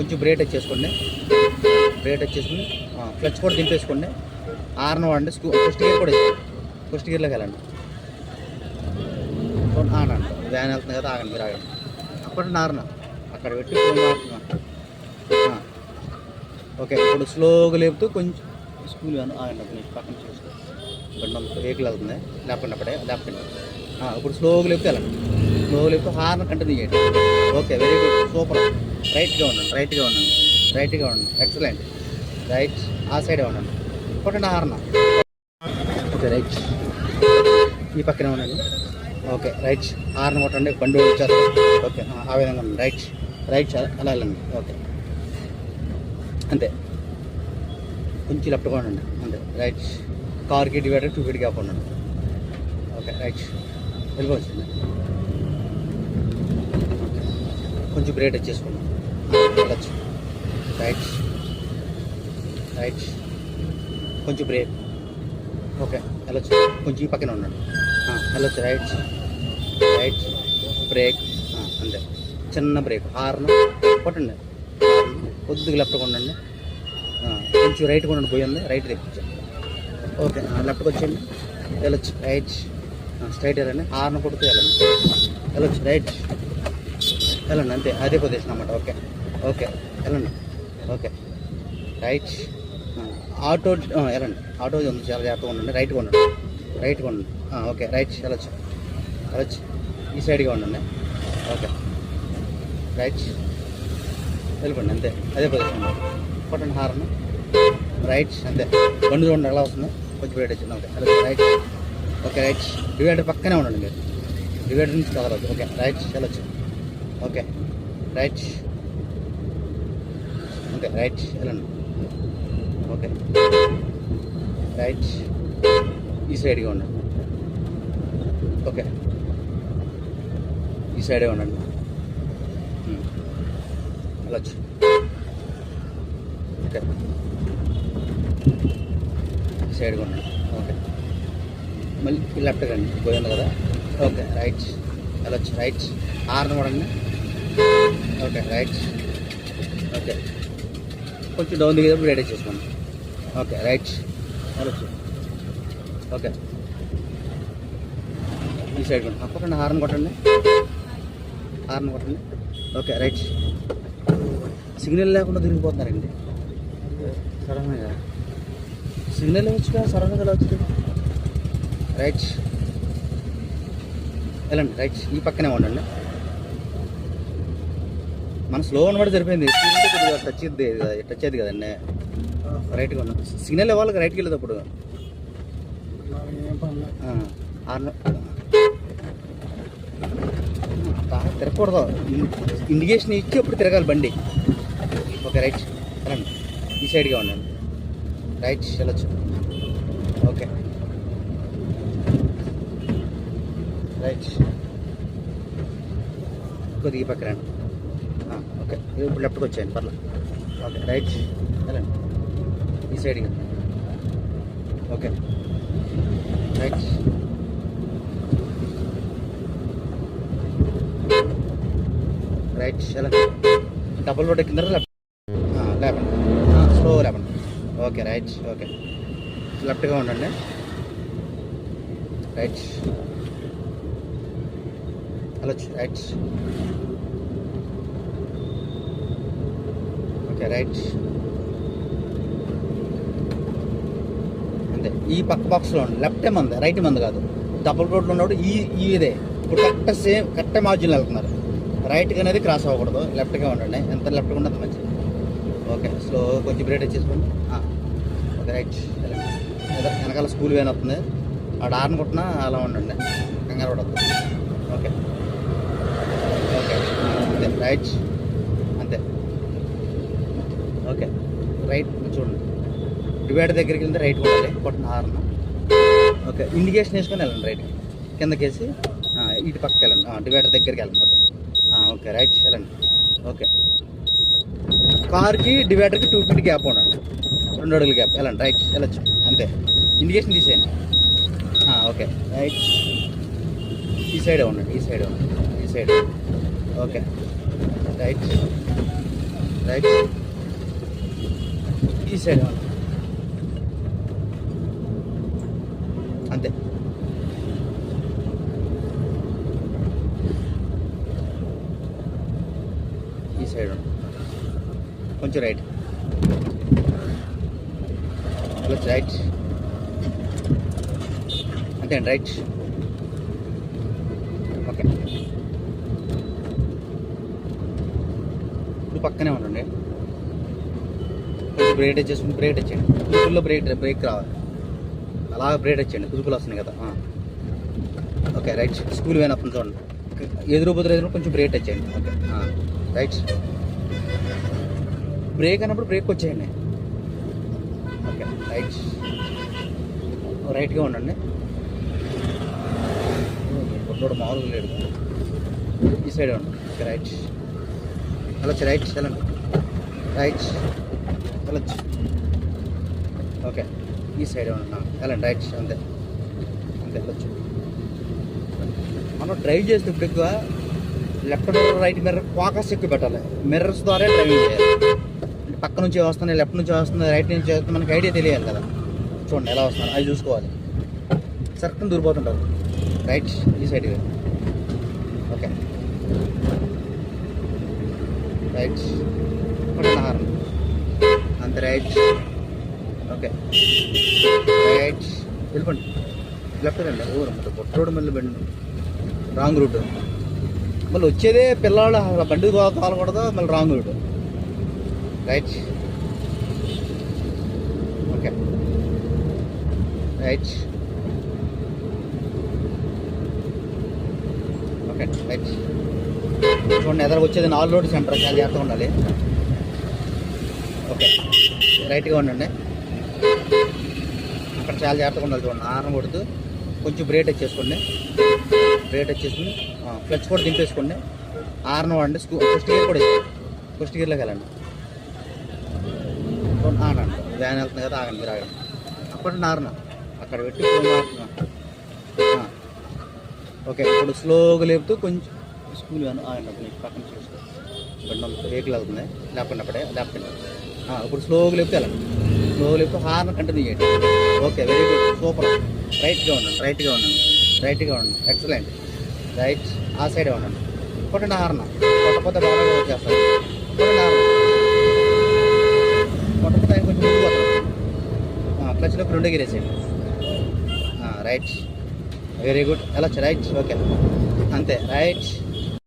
కొంచెం break వచ్చేసుకోండి బ్రేట్ వచ్చేసుకుని clutch కూడా దింపేసుకోండి. Horn వాడండి స్కూ ఫస్ట్ గేర్ కూడా ఫస్ట్ గేర్లోకి వెళ్ళండి. ఆనండి వ్యాన్ వెళ్తుంది కదా ఆగండి మీరు ఆగండి. అక్కడ నారన అక్కడ పెట్టి ఓకే ఇప్పుడు స్లోగా లేపుతూ కొంచెం స్కూల్ వ్యాన్ ఆగండి అప్పుడు పక్కన చూసుకో బండి వెహికల్ వెళ్తుంది. లేపండి. అప్పుడే లేపండి ఇప్పుడు స్లోగా లేపితే వెళ్ళండి. స్లోగా లేపితే హార్న్ కంటిన్యూ చేయండి. Okay very good. సూపర్. రైట్గా ఉండండి రైట్గా ఉండండి రైట్గా ఉండండి. ఎక్సలెంట్ రైట్ ఆ సైడే ఉండండి. కొట్టండి హార్న్ ఓకే రైట్ ఈ పక్కనే ఉండండి. ఓకే రైట్ హార్న్ కొట్టండి బండి వచ్చారు ఓకే ఆ, విధంగా ఉండండి. రైట్ రైట్ అలా వెళ్ళండి. ఓకే అంతే. కొంచెం లెఫ్ట్గా ఉండండి. అంతే. రైట్ కార్కి డివైడర్ టూ ఫీట్ గ్యాప్ ఉండండి. ఓకే రైట్ వెళ్ళిపోవచ్చింది కొంచెం బ్రేట్ వచ్చేసుకోండి రైట్ రైట్ కొంచెం బ్రేక్ ఓకే వెళ్ళొచ్చు కొంచెం ఈ పక్కన ఉండండి. ఆ, వెళ్ళొచ్చు రైట్ రైట్ బ్రేక్ అంతే. చిన్న బ్రేక్ హార్న్. కొట్టండి. కొద్దిగా లెఫ్ట్గా ఉండండి ah, కొంచెం రైట్ ఉండండి పోయింది రైట్ తెప్పించండి ఓకే ఆ, లెఫ్ట్కి వచ్చేయండి వెళ్ళొచ్చు రైట్ స్ట్రైట్ వెళ్ళండి. హార్న్ కొడుతూ వెళ్ళండి. వెళ్ళొచ్చు రైట్ వెళ్ళండి. అంతే. అదే పొజిషన్ అన్నమాట. ఓకే ఓకే వెళ్ళండి. ఓకే. రైట్ ఆటో ఎలాండి ఆటో ఉంది చాలా జాగ్రత్తగా ఉండండి. రైట్గా ఉండండి రైట్గా ఉండండి ఓకే. రైట్ వెళ్ళొచ్చు వెళ్ళొచ్చు ఈ సైడ్గా ఉండండి. ఓకే. రైట్ వెళ్ళిపోండి అంతే. అదే ప్రదేశం కొట్టండి హార్న్ రైట్ అంతే. బండి చూడండి ఎలా వస్తుంది. కొంచెం బ్రేక్ వచ్చింది. ఓకే. వెళ్ళొచ్చు రైట్ ఓకే రైట్ డివైడర్ పక్కనే ఉండండి మీరు. డివైడర్ నుంచి కదలవచ్చు ఓకే. రైట్ వెళ్ళొచ్చు ఓకే. రైట్ ఓకే రైట్ వెళ్ళండి ఓకే రైట్ ఈ సైడ్గా ఉండండి. ఓకే ఈ సైడే ఉండండి. వెళ్ళచ్చు వెళ్ళొచ్చు ఓకే ఈ సైడ్గా ఉండండి. ఓకే మళ్ళీ లెఫ్ట్ కండి పోయింది కదా? ఓకే రైట్ వెళ్ళొచ్చు రైట్ ఆర్న చూడండి ఓకే రైట్ ఓకే కొంచెం డౌన్ దిగేది రెడీ చేసుకోండి. ఓకే రైట్ ఓకే ఈ సైడ్ కొట్టండి పక్కన హార్న్ కొట్టండి. హార్న్ కొట్టండి. ఓకే రైట్ సిగ్నల్ లేకుండా తిరిగిపోతున్నారండి. సడన్గా. సిగ్నల్ వచ్చుగా సడన్గా వచ్చింది రైట్ వెళ్ళండి రైట్ ఈ పక్కనే ఉండండి. మన స్లో కూడా సరిపోయింది. కొద్దిగా టచ్ టచ్ అయ్యేది కదండి. రైట్గా ఉన్నాం సిగ్నల్ ఇవ్వాలి రైట్కి వెళ్ళేటప్పుడు. ఆ, తిరగకూడదు. ఇండికేషన్ ఇచ్చి అప్పుడు తిరగాలి బండి. ఓకే రైట్ రండి. ఈ సైడ్గా ఉండండి. రైట్ వెళ్ళొచ్చు. ఓకే. రైట్ కొద్దిగా ఈ పక్క రండి. ఓకే ఇప్పుడు లెఫ్ట్కి వచ్చాయండి పర్లేదు. Okay right. వెళ్ళండి. ఈ సైడ్గా. ఓకే. రైట్. రైట్ వెళ్ళండి. డబుల్ రోడ్ ఎక్కిన తర్వాత లెఫ్ట్ లేపండి. స్లో లేపండి. Okay right okay. లెఫ్ట్గా ఉండండి. రైట్. వెళ్ళొచ్చు రైట్. ఓకే రైట్ అంతే. ఈ పక్క బాక్స్లో ఉంది? లెఫ్ట్ మంది రైట్ మంది కాదు డబుల్ రోడ్లో ఉన్నప్పుడు ఈ ఈ ఇదే. ఇప్పుడు కరెక్ట్ సేమ్ కరెక్ట్ మార్జిన్లో వెళ్తున్నారు. రైట్గా అనేది క్రాస్ అవ్వకూడదు. లెఫ్ట్గా ఉండండి. ఎంత లెఫ్ట్గా ఉండదు మంచిది. ఓకే స్లో కొంచెం బ్రేట్ వచ్చేసుకోండి ఓకే రైట్ వెనకాల స్కూల్ వేన్ వస్తుంది. ఆడ ఆర్న్ కొట్టినా అలా ఉండండి. కంగారు పడద్దు. ఓకే ఓకే రైట్ అంతే ఓకే రైట్ చూడండి. డివైడర్ దగ్గరికి వెళ్తే రైట్ కొట్టాలి. కొట్టిన హార్న్. ఓకే ఇండికేషన్ వేసుకొని వెళ్ళండి రైట్ కిందకేసి ఇటు పక్కకి వెళ్ళండి. డివైడర్ దగ్గరికి వెళ్ళండి. ఓకే. ఓకే రైట్ వెళ్ళండి. ఓకే. కార్కి డివైడర్కి టూ ఫీట్ గ్యాప్ ఉండండి. రెండు అడుగుల గ్యాప్ వెళ్ళండి రైట్ వెళ్ళచ్చు. అంతే. ఇండికేషన్ తీసేయండి. ఓకే. రైట్ ఈ సైడే ఉండండి. ఈ సైడే ఉండండి. ఈ సైడ్ ఓకే. రైట్ రైట్ ఈ సైడ్ అంతే. ఈ సైడ్ కొంచెం రైట్. Plus right. అంతే అండి రైట్. ఓకే. ఇప్పుడు పక్కనే ఉండండి. కొంచెం బ్రేక్ వచ్చేసి బ్రేక్ వచ్చేయండి కుదుపుల్లో బ్రేక్ బ్రేక్ రావాలి. అలా బ్రేక్ వచ్చేయండి కుదుపులు వస్తున్నాయి కదా. Okay right. స్కూల్ పోయినప్పుడు చూడండి. ఎదురు బుద్ధులు ఎదురు కొంచెం బ్రేక్ వచ్చేయండి ఓకే రైట్. బ్రేక్ అన్నప్పుడు బ్రేక్ వచ్చేయండి. Okay right. రైట్గా ఉండండి. బొట్టోడు మామూలుగా లేడు. ఈ సైడ్ ఉండండి. Okay right. అలా రైట్. వెళ్ళండి. రైట్. వెళ్ళచ్చు ఓకే. ఈ సైడ్ ఉండండి వెళ్ళండి రైట్ అంతే. అంతే వెళ్ళచ్చు మనం డ్రైవ్ చేస్తే ఎక్కువ left mirror right mirror focus ఎక్కువ పెట్టాలి. మిర్రర్స్ ద్వారా డ్రైవింగ్ చేయాలి. అంటే పక్క నుంచి వస్తున్నాయి లెఫ్ట్ నుంచి వస్తుంది రైట్ నుంచి వస్తుంది మనకి ఐడియా తెలియాలి కదా. చూడండి ఎలా వస్తున్నారు అవి చూసుకోవాలి. సర్కం దూరిపోతుంటారు. రైట్ ఈ సైడ్ ఓకే. రైట్ అంత రైట్. ఓకే. రైట్. వెళ్ళిపోండి. లెఫ్ట్ రండి. ఊరు పొట్టోడు మళ్ళీ బండి రాంగ్ రూట్. మళ్ళీ వచ్చేదే పిల్లవాళ్ళు అసలు బండి తోల- మళ్ళీ wrong route. Right. Okay. Right. Okay right. చూడండి ఎదురు వచ్చేది నాలుగు రోడ్ సెంటర్. చాలా జాగ్రత్తగా ఉండాలి. ఓకే రైట్గా ఉండండి. అక్కడ చాలా జాగ్రత్తగా ఉండాలి చూడండి. ఆరం కొడుతూ కొంచెం బ్రేట్ వచ్చేసుకోండి బ్రేట్ వచ్చేసుకుని క్లచ్ కూడా దింపేసుకోండి. ఆరన వాడండి. స్కూ ఫస్ట్ గేర్ కూడా వేసుకోండి. ఫస్ట్ గేర్లోకి వెళ్ళండి. ఆగండి. వ్యాన్ వెళ్తుంది కదా ఆగండి మీరు ఆగండి. అక్కడ నార్న అక్కడ పెట్టి ఓకే ఇప్పుడు స్లోగా లేపుతూ కొంచెం స్కూల్ వ్యాన్ నీకు పక్కన చూసుకో బండి వెహికల్ అవుతుంది లేపండి అప్పుడే ఇప్పుడు స్లోగా లేపితే వెళ్ళండి స్లోగా లేపితే హార్న్ కంటిన్యూ చేయండి. Okay very good. సూపర్. రైట్గా ఉండండి రైట్గా ఉండండి రైట్గా ఉండండి. ఎక్సలెంట్. రైట్ ఆ సైడే ఉండండి. కొట్టండి హార్న. కొట్టపోతే బాగా వచ్చేస్తాను కొట్టండి హార్న. కొట్టపోతే ఆయన కొంచెం ముందుకు పోతారు. క్లచ్లోకి రెండు గిరేసేయండి రైట్. Very good. వెళ్ళొచ్చు రైట్ ఓకే. అంతే. రైట్.